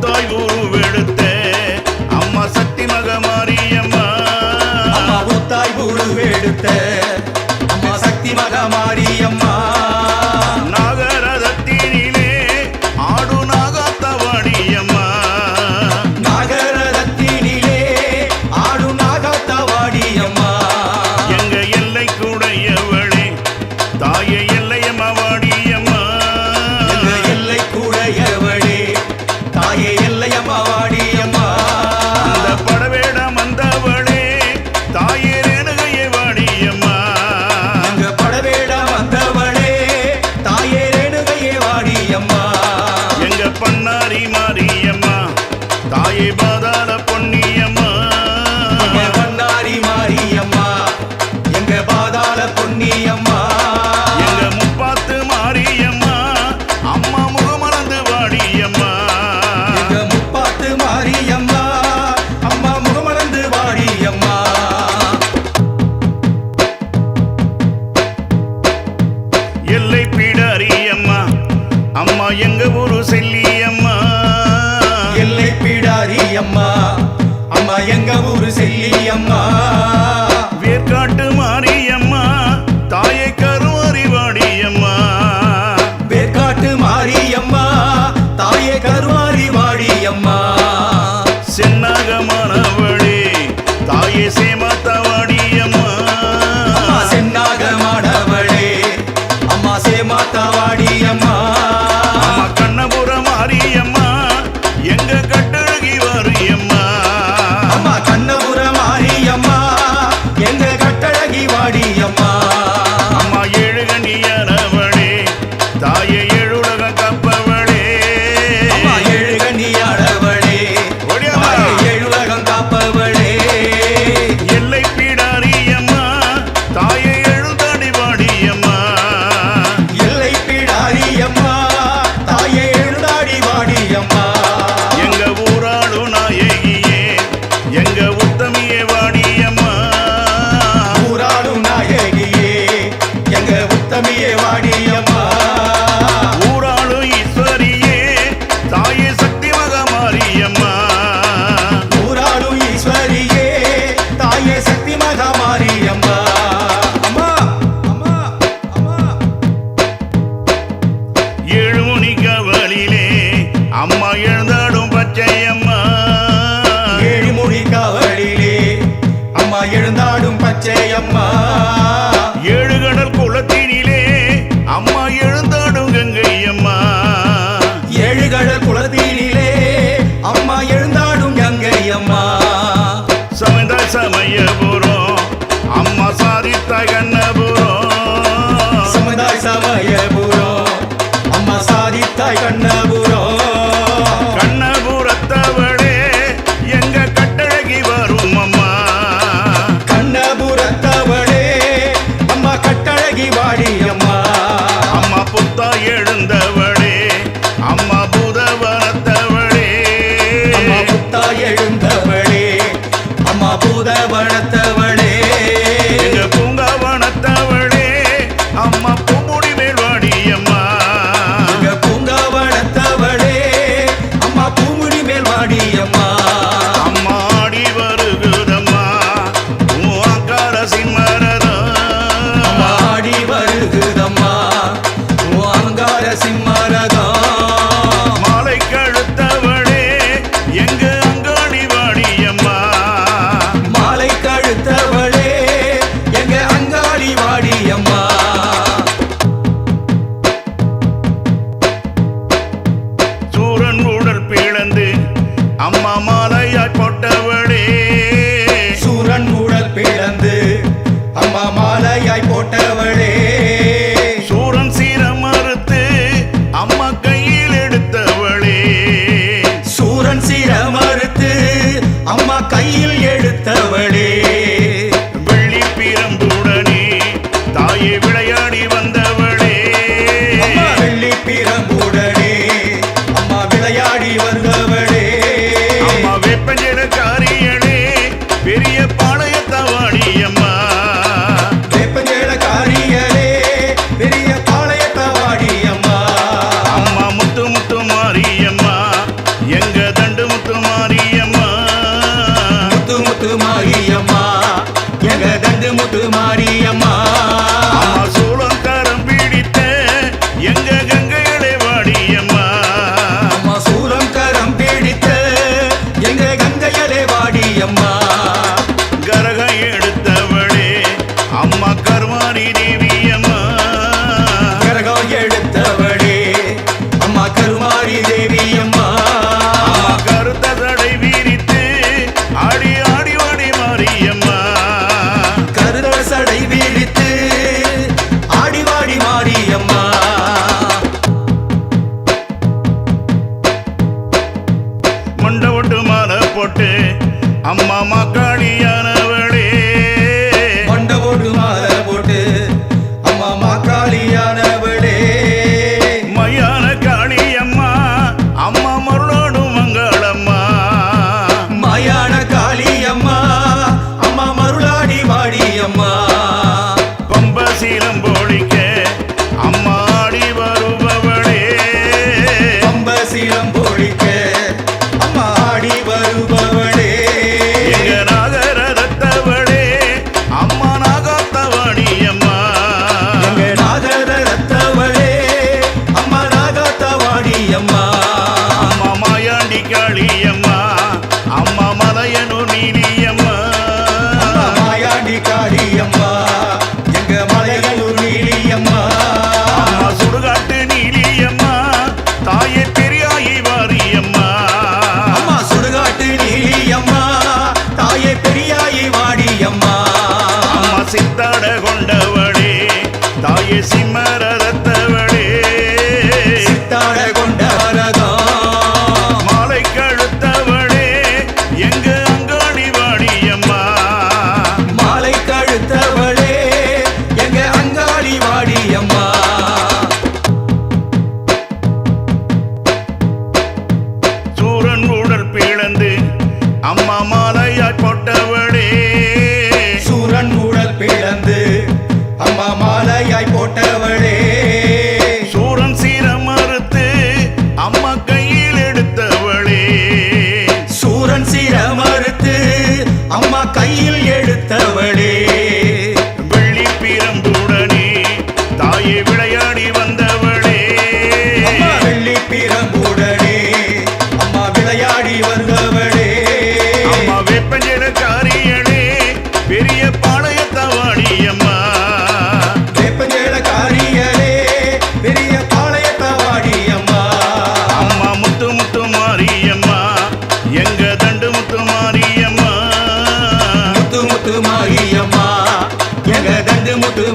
தாய் உருவெடுத்து அம்மா மாலையாய் போட்டவளே. சூரன் உடல் பிளந்து அம்மா மாலையாய் போட்டவளே. சூரன் சீரமறுத்து அம்மா கையில் எடுத்தவளே. சூரன் சீரமறுத்து அம்மா கையில் எடுத்தவளே. சடை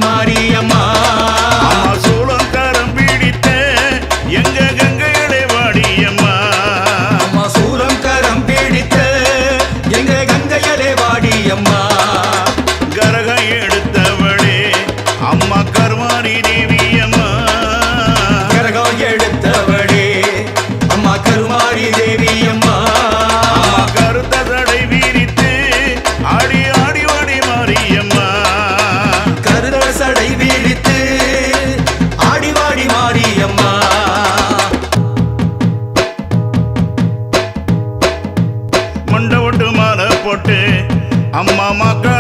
மாரியம்மா ನಮ್ಮ ಮಕ್ಕಳ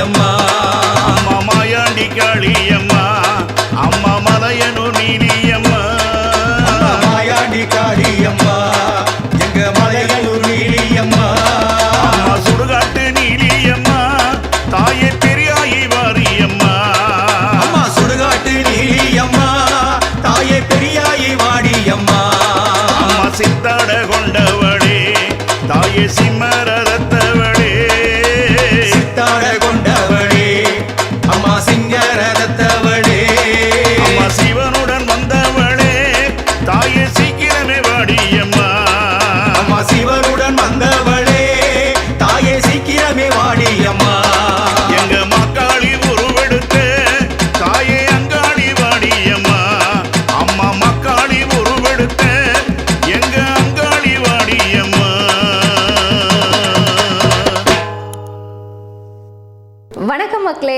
காளியம்மா அம்மா மாயாண்டி காளியம்மா அம்மா. மலையனு நீலியம்மா மாயாண்டி காளியம்மா எங்க மலையனு நீலியம்மா அம்மா. சுடுகாட்டு நீலியம்மா தாயே பெரியாயி வாரியம்மா அம்மா. சுடுகாட்டு சித்தாட